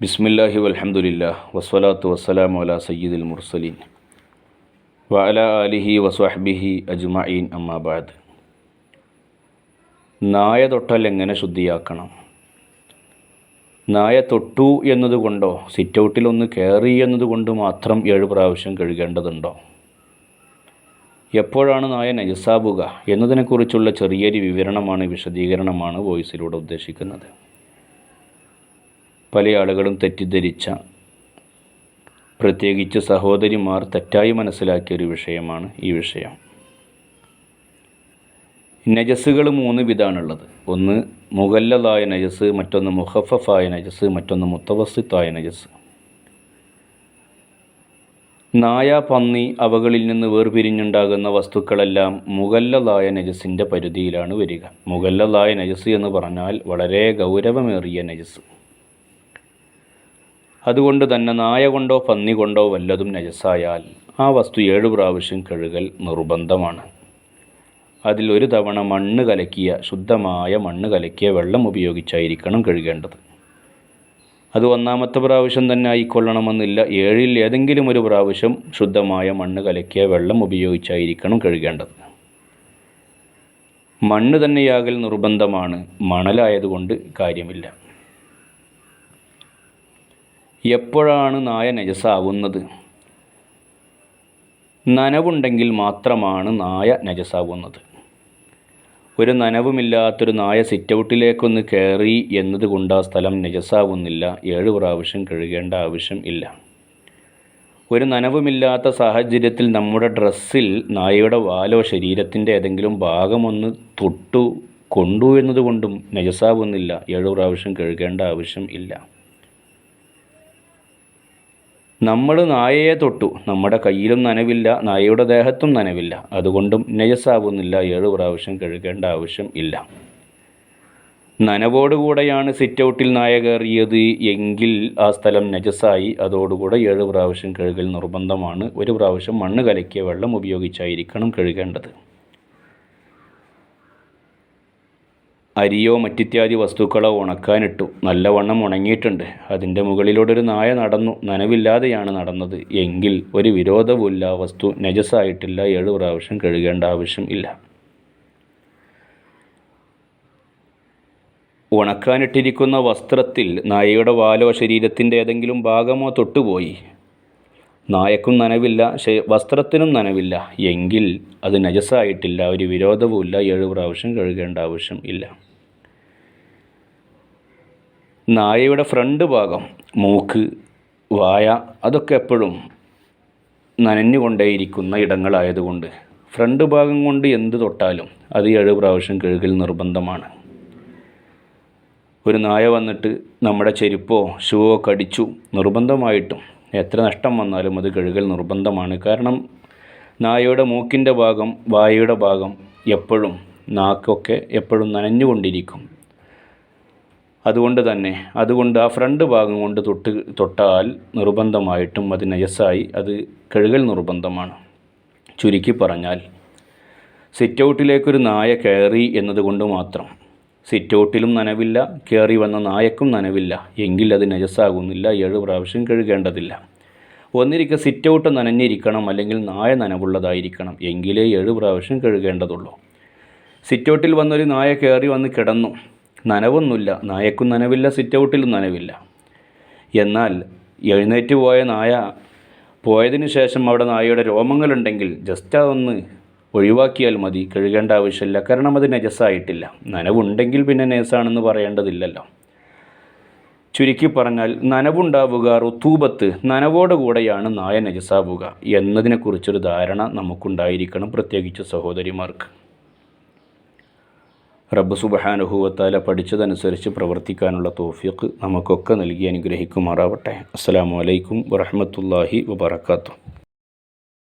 ബിസ്മില്ലാഹി വലഹമുല്ല വസ്സലാത്തു വസ്സലാമു അലാ സയ്യിദുൽ മുർസലീൻ. വഅല അലിഹി വസ്വഹ്ബിഹി അജ്മഈൻ അമ്മാബാദ് നായ തൊട്ടാൽ എങ്ങനെ ശുദ്ധിയാക്കണം? നായ തൊട്ടു എന്നതുകൊണ്ടോ സിറ്റൗട്ടിലൊന്ന് കയറി എന്നതുകൊണ്ട് മാത്രം ഏഴ് പ്രാവശ്യം കഴുകേണ്ടതുണ്ടോ? എപ്പോഴാണ് നായ നജസാവുക എന്നതിനെക്കുറിച്ചുള്ള ചെറിയൊരു വിവരണമാണ് വിശദീകരണമാണ് വോയിസിലൂടെ ഉദ്ദേശിക്കുന്നത്. പല ആളുകളും തെറ്റിദ്ധരിച്ച പ്രത്യേകിച്ച് സഹോദരിമാർ തെറ്റായി മനസ്സിലാക്കിയ ഒരു വിഷയമാണ് ഈ വിഷയം. നജസ്സുകൾ മൂന്ന് വിധാണുള്ളത്. ഒന്ന് മുഗല്ലതായ നജസ് മറ്റൊന്ന് മുഹഫഫായ നജസ് മറ്റൊന്ന് മുത്തവസിത്തായ നജസ് നായ പന്നി അവകളിൽ നിന്ന് വേർപിരിഞ്ഞുണ്ടാകുന്ന വസ്തുക്കളെല്ലാം മുഗല്ലതായ നജസിന്റെ പരിധിയിലാണ് വരിക. മുഗല്ലതായ നജസ് എന്ന് പറഞ്ഞാൽ വളരെ ഗൗരവമേറിയ നജസ് അതുകൊണ്ട് തന്നെ നായ കൊണ്ടോ പന്നി കൊണ്ടോ വല്ലതും നജസായാൽ ആ വസ്തു ഏഴു പ്രാവശ്യം കഴുകൽ നിർബന്ധമാണ്. അതിൽ ഒരു തവണ മണ്ണ് കലക്കിയ ശുദ്ധമായ മണ്ണ് കലക്കിയ വെള്ളം ഉപയോഗിച്ചായിരിക്കണം കഴുകേണ്ടത്. അത് ഒന്നാമത്തെ പ്രാവശ്യം തന്നെ ആയിക്കൊള്ളണമെന്നില്ല. ഏഴിൽ ഏതെങ്കിലും ഒരു പ്രാവശ്യം ശുദ്ധമായ മണ്ണ് കലക്കിയ വെള്ളം ഉപയോഗിച്ചായിരിക്കണം കഴുകേണ്ടത്. മണ്ണ് തന്നെയാകൽ നിർബന്ധമാണ്. മണലായതുകൊണ്ട് കാര്യമില്ല. എപ്പോഴാണ് നായ നജസാവുന്നത് നനവുണ്ടെങ്കിൽ മാത്രമാണ് നായ നജസാവുന്നത് ഒരു നനവുമില്ലാത്തൊരു നായ സിറ്റൗട്ടിലേക്കൊന്ന് കയറി എന്നതുകൊണ്ട് ആ സ്ഥലം നജസാവുന്നില്ല. ഏഴ് പ്രാവശ്യം കഴുകേണ്ട ആവശ്യം ഇല്ല. ഒരു നനവുമില്ലാത്ത സാഹചര്യത്തിൽ നമ്മുടെ ഡ്രസ്സിൽ നായയുടെ വാലോ ശരീരത്തിന്റെ ഏതെങ്കിലും ഭാഗമൊന്ന് തൊട്ടു കൊണ്ടു എന്നതുകൊണ്ടും നജസാവുന്നില്ല. ഏഴ് പ്രാവശ്യം കഴുകേണ്ട ആവശ്യം ഇല്ല. നമ്മൾ നായയെ തൊട്ടു. നമ്മുടെ കയ്യിലും നനവില്ല നായയുടെ ദേഹത്തും നനവില്ല. അതുകൊണ്ടും നജസാവുന്നില്ല ഏഴ് പ്രാവശ്യം കഴുകേണ്ട ആവശ്യം ഇല്ല. നനവോടുകൂടെയാണ് സിറ്റൗട്ടിൽ നായ കയറിയത്. എങ്കിൽ ആ സ്ഥലം നജസായി. അതോടുകൂടെ ഏഴ് പ്രാവശ്യം കഴുകൽ നിർബന്ധമാണ്. ഒരു പ്രാവശ്യം മണ്ണ് കലക്കിയ വെള്ളം ഉപയോഗിച്ചായിരിക്കണം കഴുകേണ്ടത്. അരിയോ മറ്റിത്യാദി വസ്തുക്കളോ ഉണക്കാനിട്ടു. നല്ലവണ്ണം ഉണങ്ങിയിട്ടുണ്ട്. അതിന്റെ മുകളിലൂടെ ഒരു നായ നടന്നു. നനവില്ലാതെയാണ് നടന്നത്. എങ്കിൽ ഒരു വിരോധവുമില്ല. വസ്തു നജസായിട്ടില്ല. ഏഴ് പ്രാവശ്യം കഴുകേണ്ട ആവശ്യം ഇല്ല. ഉണക്കാനിട്ടിരിക്കുന്ന വസ്ത്രത്തിൽ നായയുടെ വാലോ ശരീരത്തിന്റെ ഏതെങ്കിലും ഭാഗമോ തൊട്ടുപോയി. നായക്കും നനവില്ല വസ്ത്രത്തിനും നനവില്ല. എങ്കിൽ അത് നജസായിട്ടില്ല ഒരു വിരോധവുമില്ല ഏഴ് പ്രാവശ്യം കഴുകേണ്ട ആവശ്യം ഇല്ല. നായയുടെ ഫ്രണ്ട് ഭാഗം മൂക്ക് വായ അതൊക്കെ എപ്പോഴും നനഞ്ഞുകൊണ്ടേയിരിക്കുന്ന ഇടങ്ങളായതുകൊണ്ട് ഫ്രണ്ട് ഭാഗം കൊണ്ട് എന്ത് തൊട്ടാലും അത് ഏഴ് പ്രാവശ്യം കഴുകൽ നിർബന്ധമാണ്. ഒരു നായ വന്നിട്ട് നമ്മുടെ ചെരുപ്പോ ഷൂവോ കടിച്ചു നിർബന്ധമായിട്ടും എത്ര നഷ്ടം വന്നാലും അത് കഴുകൽ നിർബന്ധമാണ്. കാരണം നായയുടെ മൂക്കിന്റെ ഭാഗം വായയുടെ ഭാഗം എപ്പോഴും നാക്കൊക്കെ എപ്പോഴും നനഞ്ഞുകൊണ്ടിരിക്കും. അതുകൊണ്ട് തന്നെ അതുകൊണ്ട് ആ ഫ്രണ്ട് ഭാഗം കൊണ്ട് തൊട്ട് തൊട്ടാൽ നിർബന്ധമായിട്ടും അത് നയസായി അത് കഴുകൽ നിർബന്ധമാണ്. ചുരുക്കി പറഞ്ഞാൽ സിറ്റൗട്ടിലേക്കൊരു നായ കയറി എന്നതുകൊണ്ട് മാത്രം. സിറ്റൗട്ടിലും നനവില്ല കയറി വന്ന നായക്കും നനവില്ല. എങ്കിൽ അത് നജസ്സാകുന്നില്ല ഏഴ് പ്രാവശ്യം കഴുകേണ്ടതില്ല. ഒന്നിരിക്കെ സിറ്റൗട്ട് നനഞ്ഞിരിക്കണം അല്ലെങ്കിൽ നായ നനവുള്ളതായിരിക്കണം. എങ്കിലേ ഏഴ് പ്രാവശ്യം കഴുകേണ്ടതുള്ളൂ. സിറ്റൗട്ടിൽ വന്നൊരു നായ കയറി വന്ന് കിടന്നു. നനവൊന്നുമില്ല. നായക്കും നനവില്ല സിറ്റൗട്ടിലും നനവില്ല. എന്നാൽ എഴുന്നേറ്റ് പോയ നായ പോയതിനു ശേഷം അവിടെ നായയുടെ രോമങ്ങളുണ്ടെങ്കിൽ ജസ്റ്റ് അതൊന്ന് ഒഴിവാക്കിയാൽ മതി കഴുകേണ്ട ആവശ്യമില്ല. കാരണം അത് നജസായിട്ടില്ല നനവുണ്ടെങ്കിൽ പിന്നെ നേസാണെന്ന് പറയേണ്ടതില്ലല്ലോ. ചുരുക്കി പറഞ്ഞാൽ നനവുണ്ടാവുക റുത്തൂബത്ത് നനവോടുകൂടെയാണ് നായ നജസാവുക എന്നതിനെക്കുറിച്ചൊരു ധാരണ നമുക്കുണ്ടായിരിക്കണം പ്രത്യേകിച്ച് സഹോദരിമാർക്ക്. റബ്ബ് സുബഹാനുഭൂവത്താല പഠിച്ചതനുസരിച്ച് പ്രവർത്തിക്കാനുള്ള തോഫിക്ക് നമുക്കൊക്കെ നൽകി അനുഗ്രഹിക്കുമാറാവട്ടെ. അസ്സാം വലൈക്കും വറഹമത്തല്ലാഹി വബർക്കാത്തു